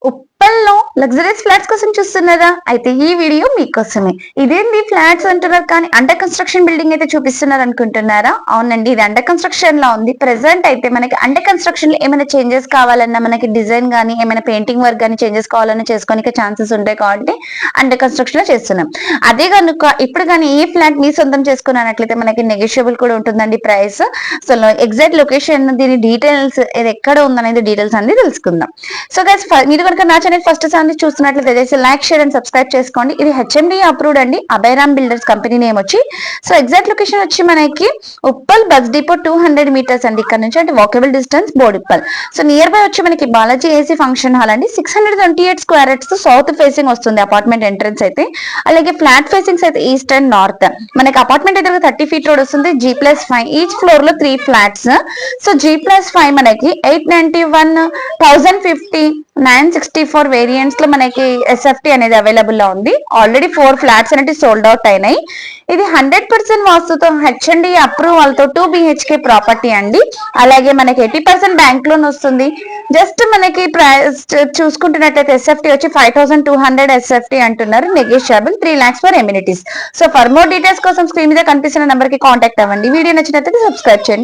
au plan luxuries flats కోసం చూస్తున్నారా? అయితే ఈ వీడియో మీకోసమే. ఇదేంది? ఫ్లాట్స్ అంటున్నారు కానీ అండర్ కన్స్ట్రక్షన్ బిల్డింగ్ అయితే చూపిస్తున్నారు అనుకుంటున్నారా? అవునండి ఇది అండర్ కన్స్ట్రక్షన్ లా ఉంది. ప్రెసెంట్ అయితే మనకి అండర్ కన్స్ట్రక్షన్లో ఏమైనా చేంజెస్ కావాలన్నా మనకి డిజైన్ గానీ ఏమైనా పెయింటింగ్ వర్క్ గానీ చేంజెస్ కావాలన్నా చేసుకోనికి ఛాన్సెస్ ఉంటాయి కాబట్టి అండర్ కన్స్ట్రక్షన్లో చేస్తున్నాం. అదే కనుక ఇప్పుడు కానీ ఈ ఫ్లాట్ మీ సొంతం చేసుకున్నట్లయితే మనకి నెగోషియబుల్ కూడా ఉంటుందండి ప్రైస్ సో ఎగ్జాక్ట్ లొకేషన్ దీని డీటెయిల్స్ ఇది ఎక్కడ ఉందనేది డీటెయిల్స్ అనేది తెలుసుకుందాం. సో గైస్ మీరు కనుక నా ఛానల్ ఫస్ట్ సార్ని చూస్తున్నట్లయితే దయచేసి లైక్ షేర్ అండ్ సబ్స్క్రైబ్ చేసుకోండి. ఇది హెచ్ఎండి అప్రూవ్డ్ అండి. అభయరామ్ బిల్డర్స్ కంపెనీ నేమ్ వచ్చి. సో ఎగ్జాక్ట్ లొకేషన్ వచ్చి మనకి Uppal bus depot two hundred metres అండి. ఇక్కడ నుంచి అంటే walkable distance Boduppal so near by వచ్చి మనకి బాలాజీ ఏసీ ఫంక్షన్ హాల్ అండి. సిక్స్ హండ్రెడ్ ట్వంటీ ఎయిట్ స్క్వేర్తో సౌత్ ఫేసింగ్ వస్తుంది అపార్ట్మెంట్ ఎంట్రన్స్ అయితే. అలాగే ఫ్లాట్ ఫేసింగ్స్ అయితే ఈస్ట్ అండ్ నార్త్ మనకి అపార్ట్మెంట్ అయితే థర్టీ ఫీట్ రోడ్ వస్తుంది. జీ ప్లస్ ఫైవ్ ఈచ్ ఫ్లోర్లో three flats so G plus five మనకి eight ninety one thousand fifty nine sixty four వేరియంట్స్లో మనకి ఎస్ఎఫ్టీ అనేది అవైలబుల్లో ఉంది. ఆల్రెడీ ఫోర్ ఫ్లాట్స్ అనేవి సోల్డ్ అవుట్ అయినాయి. ఇది హండ్రెడ్ పర్సెంట్ వాస్తుతో హెచ్ఎండి అప్రూవల్తో టూ బిహెచ్కే ప్రాపర్టీ అండి. అలాగే మనకి ఎయిటీ పర్సెంట్ బ్యాంక్ లోన్ వస్తుంది. జస్ట్ మనకి ప్రైస్ చూసుకుంటున్నట్లయితే ఎస్ఎఫ్టీ వచ్చి five thousand two hundred SFT అంటున్నారు. Negotiable three lakhs for amenities so for more details కోసం స్క్రీన్ మీద కనిపిస్తున్న నెంబర్కి కాంటాక్ట్ అవ్వండి. వీడియో నచ్చినట్లయితే సబ్స్క్రైబ్ చేయండి.